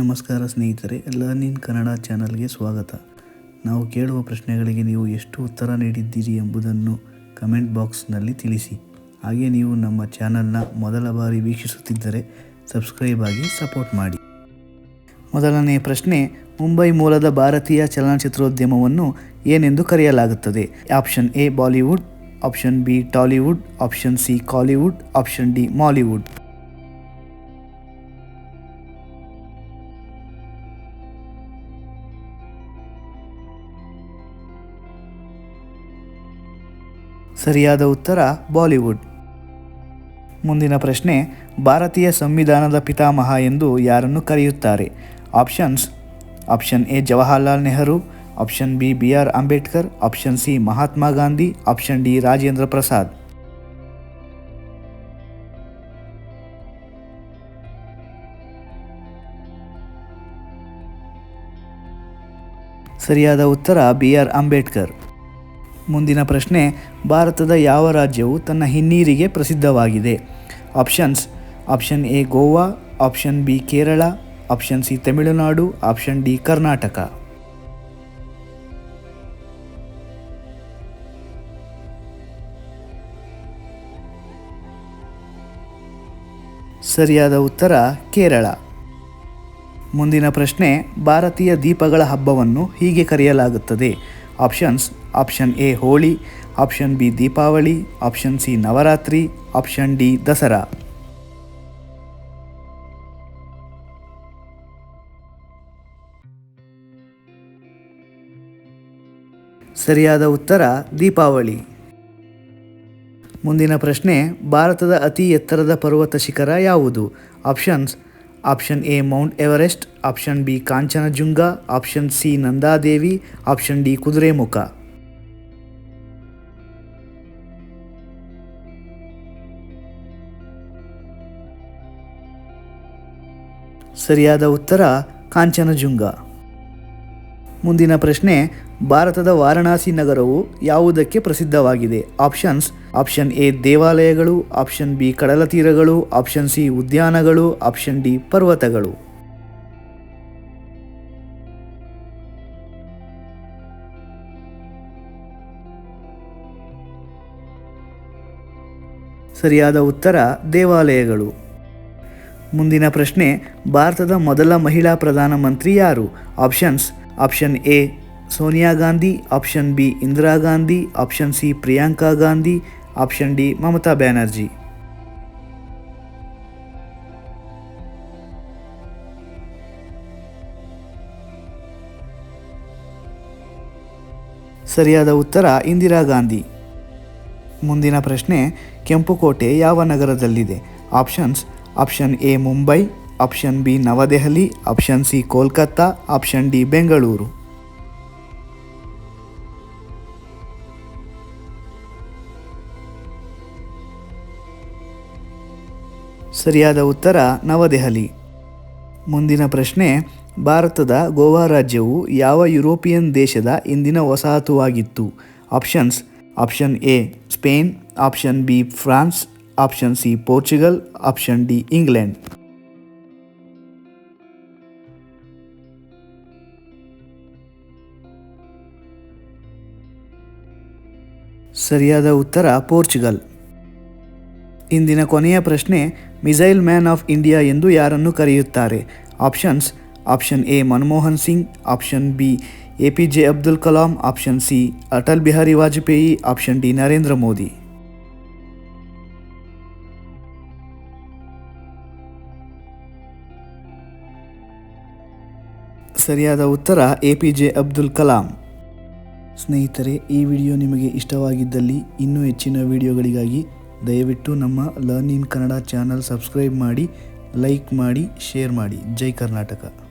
ನಮಸ್ಕಾರ ಸ್ನೇಹಿತರೆ ಲರ್ನ್ ಕನ್ನಡ ಚಾನಲ್ಗೆ ಸ್ವಾಗತ. ನಾವು ಕೇಳುವ ಪ್ರಶ್ನೆಗಳಿಗೆ ನೀವು ಎಷ್ಟು ಉತ್ತರ ನೀಡಿದ್ದೀರಿ ಎಂಬುದನ್ನು ಕಮೆಂಟ್ ಬಾಕ್ಸ್ನಲ್ಲಿ ತಿಳಿಸಿ. ಹಾಗೆ ನೀವು ನಮ್ಮ ಚಾನಲ್ನ ಮೊದಲ ಬಾರಿ ವೀಕ್ಷಿಸುತ್ತಿದ್ದರೆ ಸಬ್ಸ್ಕ್ರೈಬ್ ಆಗಿ ಸಪೋರ್ಟ್ ಮಾಡಿ. ಮೊದಲನೇ ಪ್ರಶ್ನೆ, ಮುಂಬೈ ಮೂಲದ ಭಾರತೀಯ ಚಲನಚಿತ್ರೋದ್ಯಮವನ್ನು ಏನೆಂದು ಕರೆಯಲಾಗುತ್ತದೆ? Option A, Bollywood, option B, Tollywood, option C, Kollywood, option D, Mollywood. ಸರಿಯಾದ ಉತ್ತರ ಬಾಲಿವುಡ್. ಮುಂದಿನ ಪ್ರಶ್ನೆ, ಭಾರತೀಯ ಸಂವಿಧಾನದ ಪಿತಾಮಹ ಎಂದು ಯಾರನ್ನು ಕರೆಯುತ್ತಾರೆ? Options, option A Jawaharlal Nehru, option B B R Ambedkar, option C Mahatma Gandhi, option D Rajendra Prasad. ಸರಿಯಾದ ಉತ್ತರ ಬಿ ಆರ್ ಅಂಬೇಡ್ಕರ್. ಮುಂದಿನ ಪ್ರಶ್ನೆ, ಭಾರತದ ಯಾವ ರಾಜ್ಯವು ತನ್ನ ಹಿನ್ನೀರಿಗೆ ಪ್ರಸಿದ್ಧವಾಗಿದೆ? Options option A Goa option B Kerala option C Tamil Nadu option D Karnataka. ಸರಿಯಾದ ಉತ್ತರ, ಕೇರಳ. ಮುಂದಿನ ಪ್ರಶ್ನೆ, ಭಾರತೀಯ ದೀಪಗಳ ಹಬ್ಬವನ್ನು ಹೀಗೆ ಕರೆಯಲಾಗುತ್ತದೆ. Options, option A Holi, option B Deepavali, option C Navratri, option D Dasara. ಸರಿಯಾದ ಉತ್ತರ, ದೀಪಾವಳಿ. ಮುಂದಿನ ಪ್ರಶ್ನೆ, ಭಾರತದ ಅತಿ ಎತ್ತರದ ಪರ್ವತ ಶಿಖರ ಯಾವುದು? Options option A Mount Everest, option B Kanchenjunga, option C Nanda Devi, option D Kudremukh. ಸರಿಯಾದ ಉತ್ತರ ಕಾಂಚನಜುಂಗ. ಮುಂದಿನ ಪ್ರಶ್ನೆ ಭಾರತದ ವಾರಣಾಸಿ ನಗರವು ಯಾವುದಕ್ಕೆ ಪ್ರಸಿದ್ಧವಾಗಿದೆ? ಆಪ್ಷನ್ಸ್, ಆಪ್ಷನ್ ಎ ದೇವಾಲಯಗಳು, ಆಪ್ಷನ್ ಬಿ ಕಡಲ ತೀರಗಳು ಆಪ್ಷನ್ ಸಿ ಉದ್ಯಾನಗಳು, ಆಪ್ಷನ್ ಡಿ ಪರ್ವತಗಳು. ಸರಿಯಾದ ಉತ್ತರ, ದೇವಾಲಯಗಳು. ಮುಂದಿನ ಪ್ರಶ್ನೆ, ಭಾರತದ ಮೊದಲ ಮಹಿಳಾ ಪ್ರಧಾನಮಂತ್ರಿ ಯಾರು? Options, option A Sonia Gandhi, option B Indira Gandhi, option C Priyanka Gandhi, option D Mamata Banerjee. ಸರಿಯಾದ ಉತ್ತರ ಇಂದಿರಾ ಗಾಂಧಿ. ಮುಂದಿನ ಪ್ರಶ್ನೆ ಕೆಂಪುಕೋಟೆ ಯಾವ ನಗರದಲ್ಲಿದೆ? Options, option A Mumbai, option B New Delhi, option C Kolkata, option D Bengaluru. ಸರಿಯಾದ ಉತ್ತರ ನವದೆಹಲಿ. ಮುಂದಿನ ಪ್ರಶ್ನೆ, ಭಾರತದ ಗೋವಾ ರಾಜ್ಯವು ಯಾವ ಯುರೋಪಿಯನ್ ದೇಶದ ಇಂದಿನ ವಸಾಹತುವಾಗಿತ್ತು? Options, option A, Spain, option B, France, option C, Portugal, option D, England. ಸರಿಯಾದ ಉತ್ತರ ಪೋರ್ಚುಗಲ್. ಇಂದಿನ ಕೊನೆಯ ಪ್ರಶ್ನೆ ಮಿಸೈಲ್ ಮ್ಯಾನ್ ಆಫ್ ಇಂಡಿಯಾ ಎಂದು ಯಾರನ್ನು ಕರೆಯುತ್ತಾರೆ? Options option A Manmohan Singh option B A P J Abdul Kalam option C Atal Bihari Vajpayee option D Narendra Modi ಸರಿಯಾದ ಉತ್ತರ A P J Abdul Kalam ಸ್ನೇಹಿತರೆ, ಈ ವಿಡಿಯೋ ನಿಮಗೆ ಇಷ್ಟವಾಗಿದ್ದಲ್ಲಿ ಇನ್ನೂ ಹೆಚ್ಚಿನ ವಿಡಿಯೋಗಳಿಗಾಗಿ ದಯವಿಟ್ಟು ನಮ್ಮ learn in Kannada channel subscribe ಮಾಡಿ ಲೈಕ್ ಮಾಡಿ ಶೇರ್ ಮಾಡಿ. ಜೈ ಕರ್ನಾಟಕ.